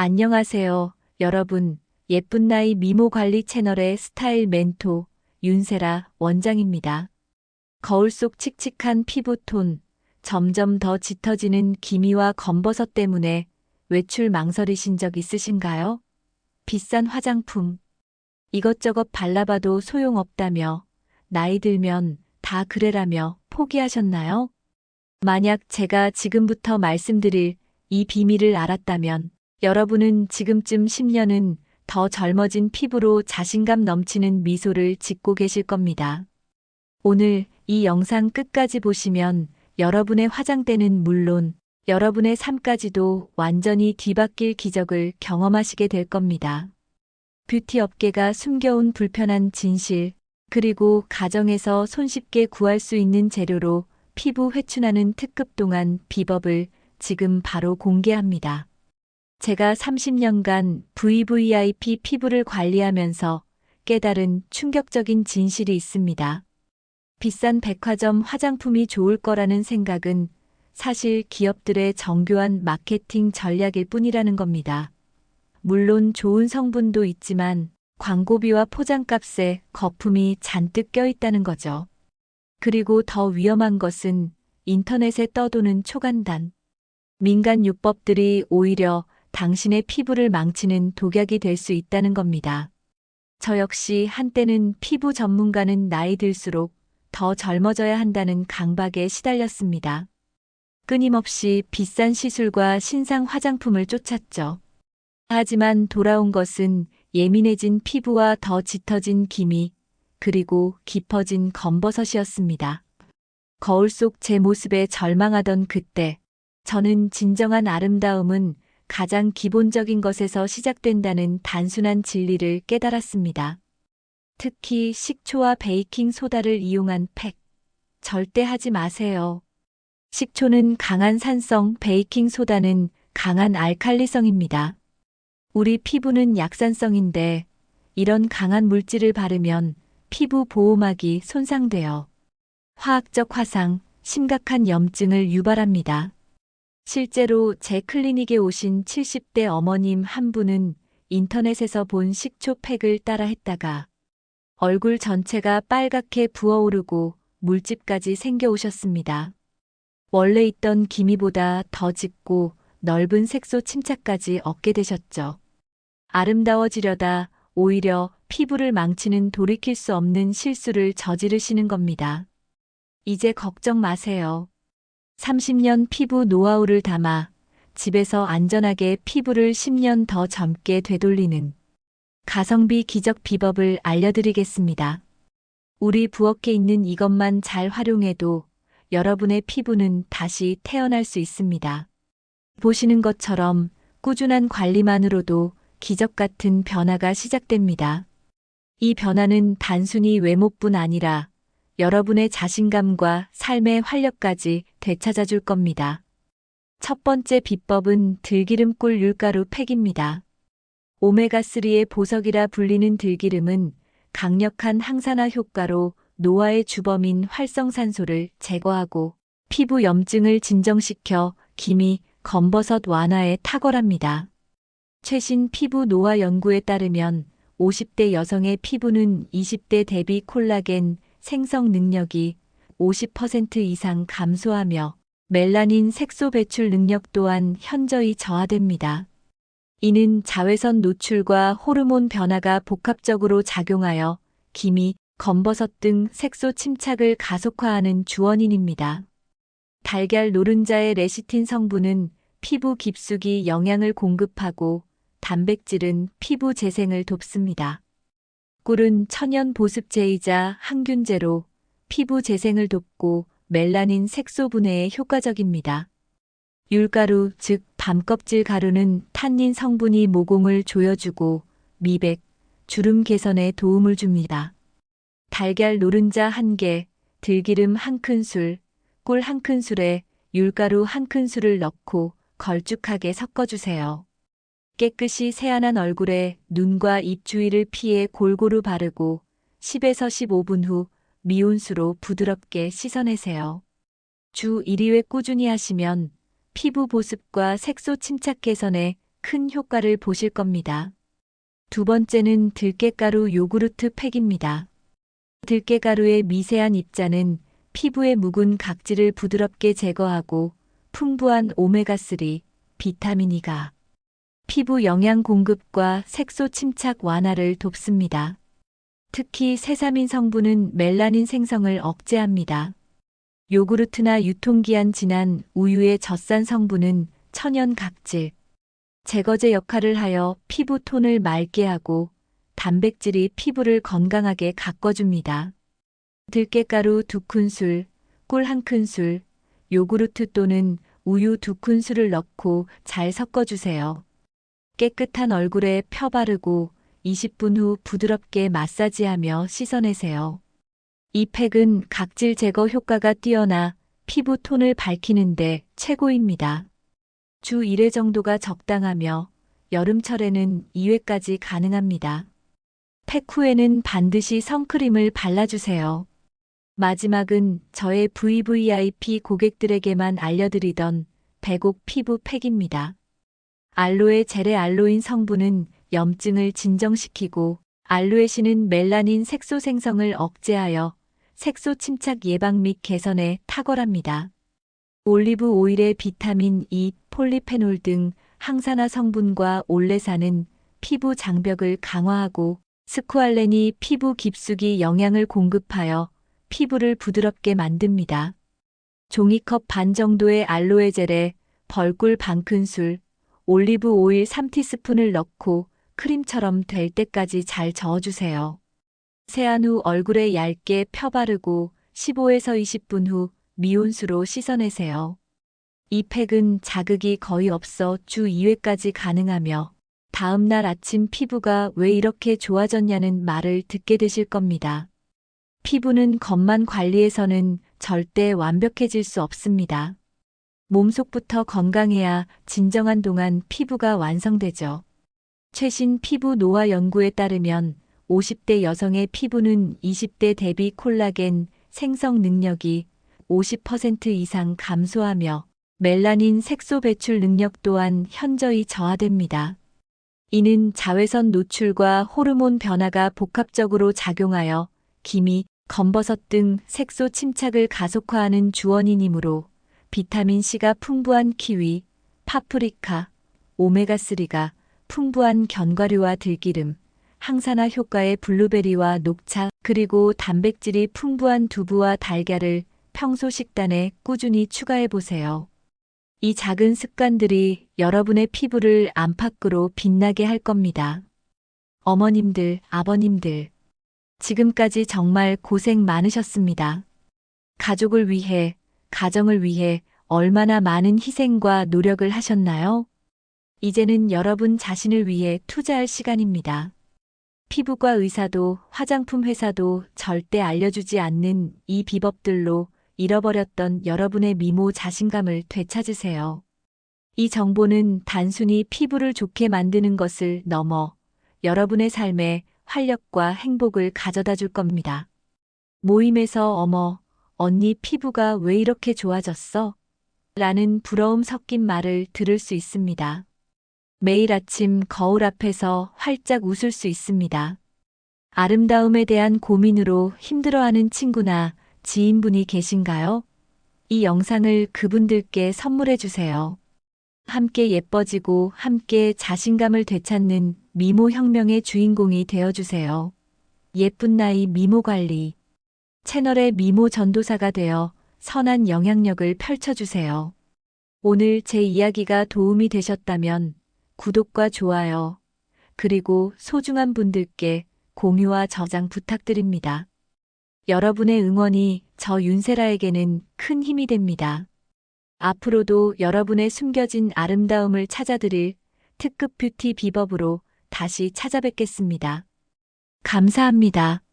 안녕하세요, 여러분. 예쁜 나이 미모 관리 채널의 스타일 멘토 윤세라 원장입니다. 거울 속 칙칙한 피부톤, 점점 더 짙어지는 기미와 검버섯 때문에 외출 망설이신 적 있으신가요? 비싼 화장품, 이것저것 발라봐도 소용없다며, 나이 들면 다 그래라며 포기하셨나요? 만약 제가 지금부터 말씀드릴 이 비밀을 알았다면, 여러분은 지금쯤 10년은 더 젊어진 피부로 자신감 넘치는 미소를 짓고 계실 겁니다. 오늘 이 영상 끝까지 보시면 여러분의 화장대는 물론 여러분의 삶까지도 완전히 뒤바뀔 기적을 경험하시게 될 겁니다. 뷰티 업계가 숨겨온 불편한 진실, 그리고 가정에서 손쉽게 구할 수 있는 재료로 피부 회춘하는 특급 동안 비법을 지금 바로 공개합니다. 제가 30년간 VVIP 피부를 관리하면서 깨달은 충격적인 진실이 있습니다. 비싼 백화점 화장품이 좋을 거라는 생각은 사실 기업들의 정교한 마케팅 전략일 뿐이라는 겁니다. 물론 좋은 성분도 있지만 광고비와 포장값에 거품이 잔뜩 껴있다는 거죠. 그리고 더 위험한 것은 인터넷에 떠도는 초간단. 민간 요법들이 오히려 당신의 피부를 망치는 독약이 될 수 있다는 겁니다. 저 역시 한때는 피부 전문가는 나이 들수록 더 젊어져야 한다는 강박에 시달렸습니다. 끊임없이 비싼 시술과 신상 화장품을 쫓았죠. 하지만 돌아온 것은 예민해진 피부와 더 짙어진 기미, 그리고 깊어진 검버섯이었습니다. 거울 속 제 모습에 절망하던 그때, 저는 진정한 아름다움은 가장 기본적인 것에서 시작된다는 단순한 진리를 깨달았습니다. 특히 식초와 베이킹 소다를 이용한 팩. 절대 하지 마세요. 식초는 강한 산성, 베이킹 소다는 강한 알칼리성입니다. 우리 피부는 약산성인데 이런 강한 물질을 바르면 피부 보호막이 손상되어 화학적 화상, 심각한 염증을 유발합니다. 실제로 제 클리닉에 오신 70대 어머님 한 분은 인터넷에서 본 식초 팩을 따라 했다가 얼굴 전체가 빨갛게 부어오르고 물집까지 생겨오셨습니다. 원래 있던 기미보다 더 짙고 넓은 색소 침착까지 얻게 되셨죠. 아름다워지려다 오히려 피부를 망치는 돌이킬 수 없는 실수를 저지르시는 겁니다. 이제 걱정 마세요. 30년 피부 노하우를 담아 집에서 안전하게 피부를 10년 더 젊게 되돌리는 가성비 기적 비법을 알려드리겠습니다. 우리 부엌에 있는 이것만 잘 활용해도 여러분의 피부는 다시 태어날 수 있습니다. 보시는 것처럼 꾸준한 관리만으로도 기적 같은 변화가 시작됩니다. 이 변화는 단순히 외모뿐 아니라 여러분의 자신감과 삶의 활력까지 되찾아 줄 겁니다. 첫 번째 비법은 들기름꿀 율가루 팩입니다. 오메가3의 보석이라 불리는 들기름은 강력한 항산화 효과로 노화의 주범인 활성산소를 제거하고 피부 염증을 진정시켜 기미, 검버섯 완화에 탁월합니다. 최신 피부 노화 연구에 따르면 50대 여성의 피부는 20대 대비 콜라겐 생성 능력이 50% 이상 감소하며 멜라닌 색소 배출 능력 또한 현저히 저하됩니다. 이는 자외선 노출과 호르몬 변화가 복합적으로 작용하여 기미, 검버섯 등 색소 침착을 가속화하는 주원인입니다. 달걀 노른자의 레시틴 성분은 피부 깊숙이 영양을 공급하고 단백질은 피부 재생을 돕습니다. 꿀은 천연 보습제이자 항균제로 피부 재생을 돕고 멜라닌 색소 분해에 효과적입니다. 율가루, 즉 밤껍질 가루는 탄닌 성분이 모공을 조여주고 미백, 주름 개선에 도움을 줍니다. 달걀 노른자 1개, 들기름 1큰술, 꿀 1큰술에 율가루 1큰술을 넣고 걸쭉하게 섞어주세요. 깨끗이 세안한 얼굴에 눈과 입 주위를 피해 골고루 바르고 10에서 15분 후 미온수로 부드럽게 씻어내세요. 주 1회 꾸준히 하시면 피부 보습과 색소 침착 개선에 큰 효과를 보실 겁니다. 두 번째는 들깨가루 요구르트 팩입니다. 들깨가루의 미세한 입자는 피부의 묵은 각질을 부드럽게 제거하고 풍부한 오메가3, 비타민 E가 피부 영양 공급과 색소 침착 완화를 돕습니다. 특히 세사민 성분은 멜라닌 생성을 억제합니다. 요구르트나 유통기한 지난 우유의 젖산 성분은 천연 각질, 제거제 역할을 하여 피부 톤을 맑게 하고 단백질이 피부를 건강하게 가꿔줍니다. 들깨가루 두 큰술, 꿀 한 큰술, 요구르트 또는 우유 두 큰술을 넣고 잘 섞어주세요. 깨끗한 얼굴에 펴 바르고 20분 후 부드럽게 마사지하며 씻어내세요. 이 팩은 각질 제거 효과가 뛰어나 피부 톤을 밝히는데 최고입니다. 주 1회 정도가 적당하며 여름철에는 2회까지 가능합니다. 팩 후에는 반드시 선크림을 발라주세요. 마지막은 저의 VVIP 고객들에게만 알려드리던 배곡 피부 팩입니다. 알로에 젤의 알로인 성분은 염증을 진정시키고 알로에신은 멜라닌 색소 생성을 억제하여 색소 침착 예방 및 개선에 탁월합니다. 올리브 오일의 비타민 E, 폴리페놀 등 항산화 성분과 올레산은 피부 장벽을 강화하고 스쿠알렌이 피부 깊숙이 영양을 공급하여 피부를 부드럽게 만듭니다. 종이컵 반 정도의 알로에 젤에 벌꿀 반 큰술, 올리브 오일 3티스푼을 넣고 크림처럼 될 때까지 잘 저어주세요. 세안 후 얼굴에 얇게 펴 바르고 15에서 20분 후 미온수로 씻어내세요. 이 팩은 자극이 거의 없어 주 2회까지 가능하며 다음날 아침 피부가 왜 이렇게 좋아졌냐는 말을 듣게 되실 겁니다. 피부는 겉만 관리해서는 절대 완벽해질 수 없습니다. 몸속부터 건강해야 진정한 동안 피부가 완성되죠. 최신 피부 노화 연구에 따르면 50대 여성의 피부는 20대 대비 콜라겐 생성 능력이 50% 이상 감소하며 멜라닌 색소 배출 능력 또한 현저히 저하됩니다. 이는 자외선 노출과 호르몬 변화가 복합적으로 작용하여 기미, 검버섯 등 색소 침착을 가속화하는 주원인이므로 비타민 C가 풍부한 키위, 파프리카, 오메가3가 풍부한 견과류와 들기름, 항산화 효과의 블루베리와 녹차, 그리고 단백질이 풍부한 두부와 달걀을 평소 식단에 꾸준히 추가해 보세요. 이 작은 습관들이 여러분의 피부를 안팎으로 빛나게 할 겁니다. 어머님들, 아버님들, 지금까지 정말 고생 많으셨습니다. 가족을 위해, 가정을 위해 얼마나 많은 희생과 노력을 하셨나요? 이제는 여러분 자신을 위해 투자할 시간입니다. 피부과 의사도 화장품 회사도 절대 알려주지 않는 이 비법들로 잃어버렸던 여러분의 미모 자신감을 되찾으세요. 이 정보는 단순히 피부를 좋게 만드는 것을 넘어 여러분의 삶에 활력과 행복을 가져다 줄 겁니다. 모임에서 어머, 언니 피부가 왜 이렇게 좋아졌어? 라는 부러움 섞인 말을 들을 수 있습니다. 매일 아침 거울 앞에서 활짝 웃을 수 있습니다. 아름다움에 대한 고민으로 힘들어하는 친구나 지인분이 계신가요? 이 영상을 그분들께 선물해 주세요. 함께 예뻐지고 함께 자신감을 되찾는 미모 혁명의 주인공이 되어 주세요. 예쁜 나이 미모 관리. 채널의 미모 전도사가 되어 선한 영향력을 펼쳐 주세요. 오늘 제 이야기가 도움이 되셨다면 구독과 좋아요, 그리고 소중한 분들께 공유와 저장 부탁드립니다. 여러분의 응원이 저 윤세라에게는 큰 힘이 됩니다. 앞으로도 여러분의 숨겨진 아름다움을 찾아드릴 특급 뷰티 비법으로 다시 찾아뵙겠습니다. 감사합니다.